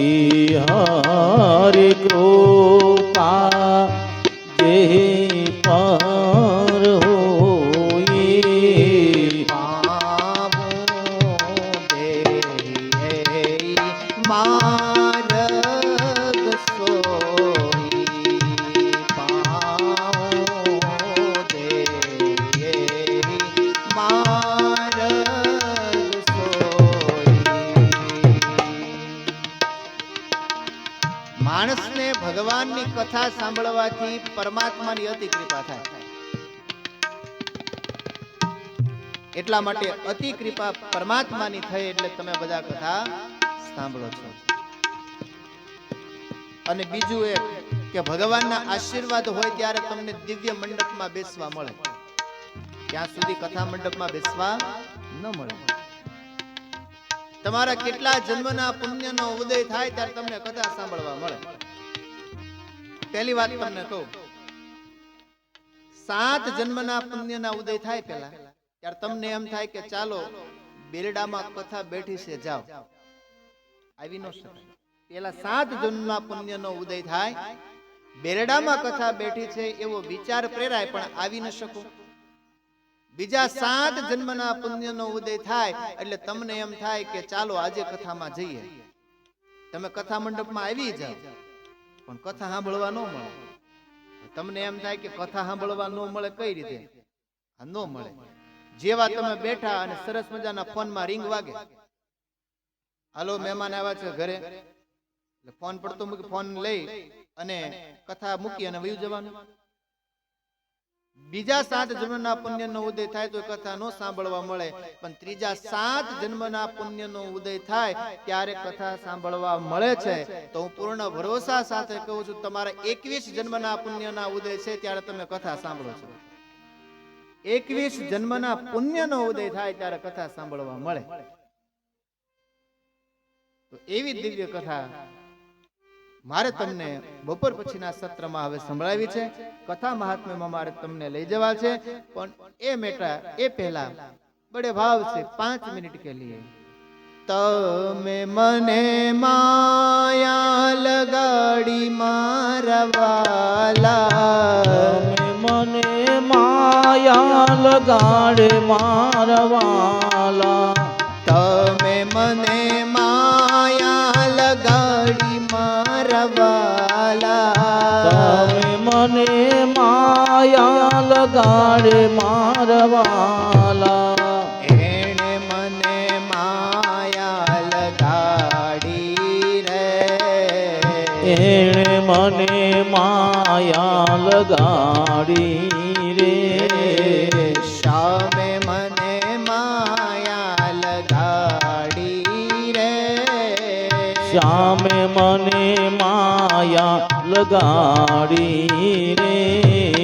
પછી હરી કૃપા જે પર હોઈ પાવું માણસને ભગવાનની કથા સાંભળવાથી પરમાત્માની અતિ કૃપા થાય. એટલા માટે અતિ કૃપા પરમાત્માની થઈ એટલે તમે બધા કથા સાંભળો છો. અને બીજું એક કે ભગવાનના આશીર્વાદ હોય ત્યારે તમને દિવ્ય મંડપમાં બેસવા મળે. ત્યાં સુધી કથા મંડપમાં બેસવા ન મળે. તમારા કેટલા જન્મના પુણ્યનો ઉદય થાય ત્યારે તમને કથા સાંભળવા મળે. પહેલી વાત તમને કહું. સાત જન્મના પુણ્યના ઉદય થાય પેલા ત્યારે તમને એમ થાય કે ચાલો બેરડામાં કથા બેઠી છે, જાઓ. આવી ન શકાય. પેલા સાત જન્મના પુણ્યનો ઉદય થાય. બેરડામાં કથા બેઠી છે એવો વિચાર પ્રેરાય, પણ આવી ન શકો. બીજા સાત જન્મના પુણ્યનો ઉદય થાય, એટલે તમને એમ થાય કે ચાલો આજે કથામાં જઈએ. તમે કથા મંડપમાં આવી જાઓ. પણ કથા સાંભળવા ન મળે. તમને એમ થાય કે કથા સાંભળવા ન મળે, કઈ રીતે? આ ન મળે. જેવા તમે બેઠા અને સરસ મજાના ફોનમાં રિંગ વાગે. હાલો, મહેમાન આવ્યા છે ઘરે. એટલે ફોન પડતો મૂકી ફોન લઈ અને કથા મૂકી અને વયું જવાનું. બીજા સાત જન્મના પુણ્યનો ઉદય થાય તો કથા સાંભળવા મળે. પણ ત્રીજા સાત જન્મના પુણ્યનો ઉદય થાય ત્યારે કથા સાંભળવા મળે છે. તો હું પૂર્ણ ભરોસા સાથે કહું છું, તમારા એકવીસ જન્મના પુણ્યના ઉદય છે ત્યારે તમે કથા સાંભળો છો. એકવીસ જન્મના પુણ્યનો ઉદય થાય ત્યારે કથા સાંભળવા મળે. તો એવી દિવ્ય કથા મારે તમને બપોર પછીના સત્રમાં હવે સંભળાવી છે. કથા મહાત્મ્યમાં મારે તમને લઈ જવા છે. પણ એ મેટા એ પહેલા બડે ભાવ છે પાંચ મિનિટ કે લીએ. તમે મને માયા લગાડી મારવાલા મને માયા લગાડે મારવાલા તમે મને લગાડે મારવાલા. એણે મને માયા લગાડી રે. એણે મને માયા લગાડી રે. શામે મને માયા લગાડી રે. શ્યામે મને માયા લગાડી રે.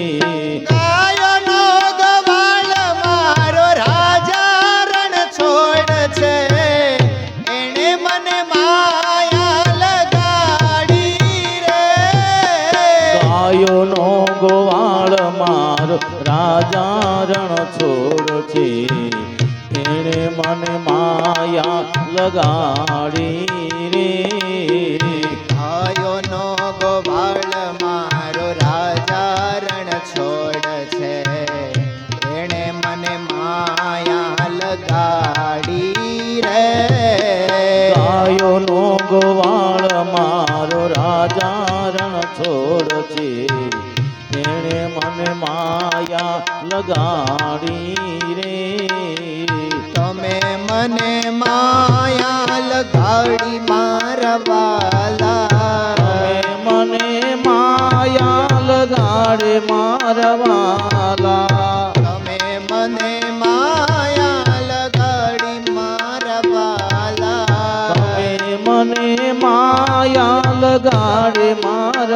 ગાયોનો ગોવાળ મારો રાજા રણ છોડ છે. એણે મને માયા લગાડી રે. ગાયોનો ગોવાળ મારો રાજા રણ છોડ છે. એણે મને માયા લગાડી રે. ગાયોનો ગોવાળ મારો રાજા રણ છોડ છે એણે મને માયા લગાડી રે. તમે મને માયા લગાડી મારવાલા તમે મને માયા લગાડે મારવાલા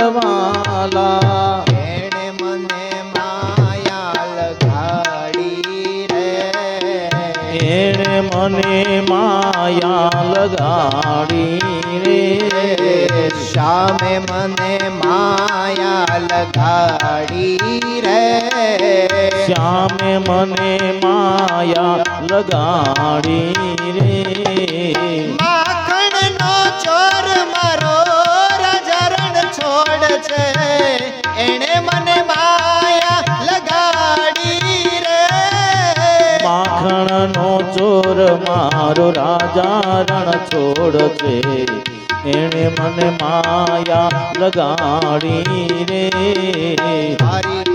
મારવાલા એણે મને માયા લગાડી રે. એણે મને માયા લગાડી રે. શામે મને માયા લગાડી રે. શ્યામે મને માયા લગાડી રે. માખણનો ચોર મારો છોડ છે. મને માયા લગાડી રે. ચોર મારો રાજા રણ છોડ છે એણે મને માયા લગાડી રે.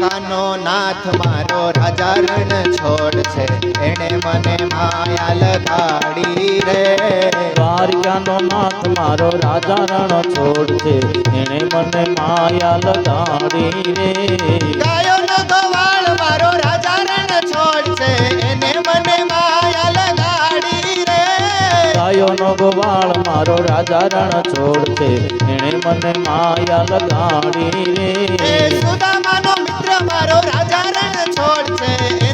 કાનો નાથ મારો રાજા રણ છોડ છે. એણે મને માયા લગાડી રે. દ્વારિકાનો નાથ મારો રાજા રણ છોડ છે. એણે મને માયા લગાડી રે. ગાયોનો ગોવાળ મારો રાજા રણ છોડ છે. એને ગાયોનો ગોવાળ, મારો રાજા રણ છોડ છે. એણે મને માયા લગાડી રે. સુદામાનો મિત્ર મારો રાજા રણ છોડ છે.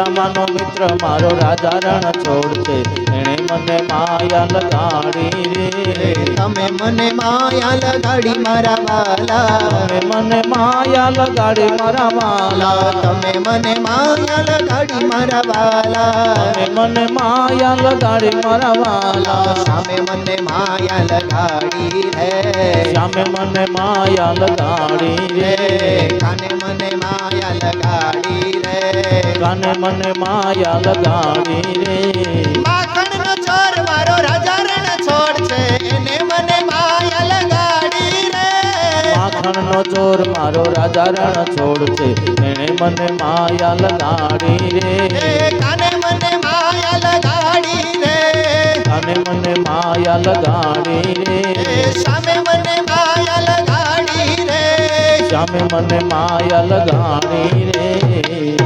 સુદામાનો મિત્ર મારો રાજા રણ છોડ છે. એણે મને માયા લગાડી રે. તમે મને માયા લગાડી મારા વાલા તમે મને માયા લગાડી મારા વાલા તમે મને માયા લગાડી મારા વાલા તમે મને માયા લગાડી મારા વાલા સામે મને માયા લગાડી રે. સામે મને માયા લગાડી રે. કાને મને માયા લગાડી રે કાને મન માયા લગાણી રે માખણનો ચોર મારો રાજા રણ છોડ છે એને મને માયા લગાડી રે માખણનો ચોર મારો રાજા રણ છોડ છે એને મને માયા લગાડી રે કાને મને માયા લગાડી રે કાને મને માયા લગાડી રે સામે મને માયા શ્યામે મને માયા લગાણી રે.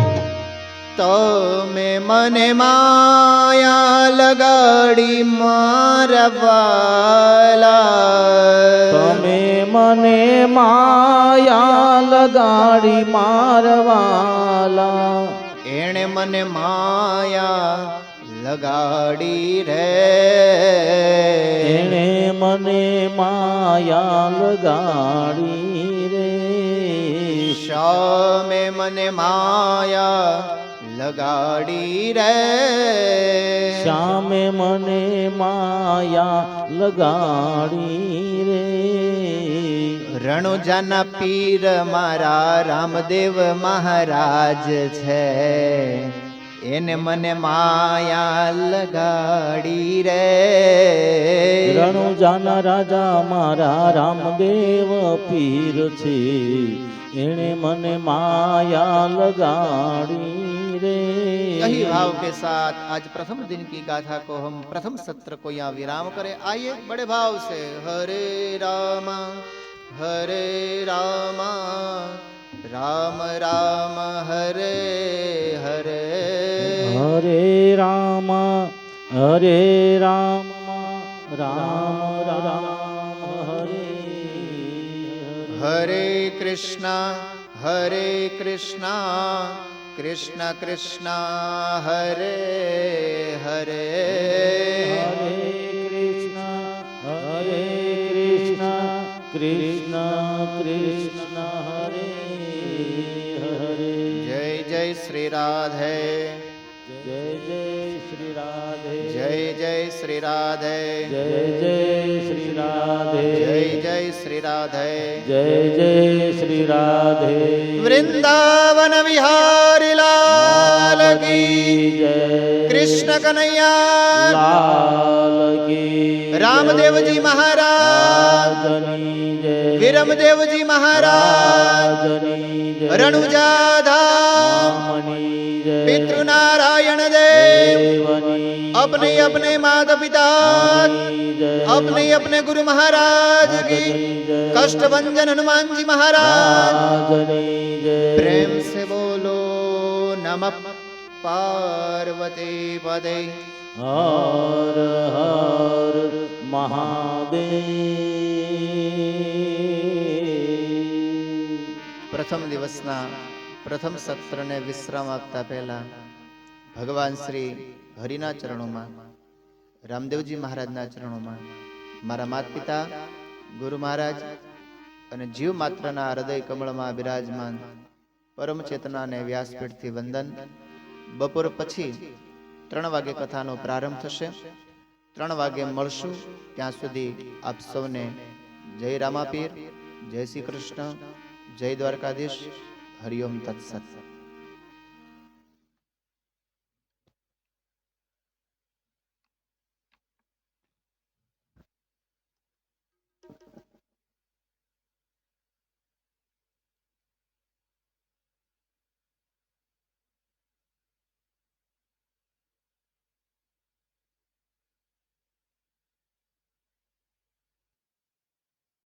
તમે મને માયા લગાડી મારવાલા. તમે મને માયા લગાડી મારવાલા. એણે મને માયા લગાડી રે. એણે મને માયા લગાડી શામે મને માયા લગાડી રે. શ્યામે મને માયા લગાડી રે. રણુજાના પીર મારા રામદેવ મહારાજ છે. એને મને માયા લગાડી રે. રણુજાના રાજા મારા રામદેવ પીર છે. એણે મને માયા લગાડી રે यही भाव के साथ आज प्रथम दिन की गाथा को हम प्रथम सत्र को यहाँ विराम करें आइए बड़े भाव से हरे राम हरे राम राम राम हरे हरे હરે રામ હરે રામ રામ રામ હરે હરે કૃષ્ણ હરે કૃષ્ણ કૃષ્ણ કૃષ્ણ હરે હરે હરે કૃષ્ણ હરે કૃષ્ણ કૃષ્ણ કૃષ્ણ હરે હરે જય જય શ્રી રાધે જય જય શ્રી રાધે જય જય શ્રી રાધે જય જય શ્રી શ્રી રાધે જય જય શ્રી રાધે જય જય શ્રી રાધે વૃંદાવન વિહારી લાલ કી જય કૃષ્ણ કનૈયા લાલ કી રામદેવજી મહારાજ વિરમદેવજી મહારાજ રણુજાધા विरमदेव जी महाराज રાજની જય रणुजा धाम રામની જય पितृनारायण देव દેવની अपने अपने माता पिता ની જય अपने अपने गुरु महाराज की રાજની જય कष्ट भंजन हनुमान जी महाराज રાજની જય प्रेम से बोलो नमः पार्वती पदे હર હર મહાદેવ પ્રથમ દિવસના પ્રથમ સત્રને વિશ્રામ આપતા પહેલા ભગવાન શ્રી હરિના ચરણોમાં, રામદેવજી મહારાજના ચરણોમાં, મારા માતા પિતા ગુરુ મહારાજ અને જીવ માત્રના હૃદય કમળમાં બિરાજમાન પરમ ચેતનાને વ્યાસપીઠથી વંદન, બપોર પછી ત્રણ વાગે કથાનો પ્રારંભ થશે. ત્રણ વાગે મળશું. ત્યાં સુધી આપ સૌને જય રામાપીર, જય શ્રી કૃષ્ણ, જય દ્વારકાધીશ. હરિઓમ તત્સત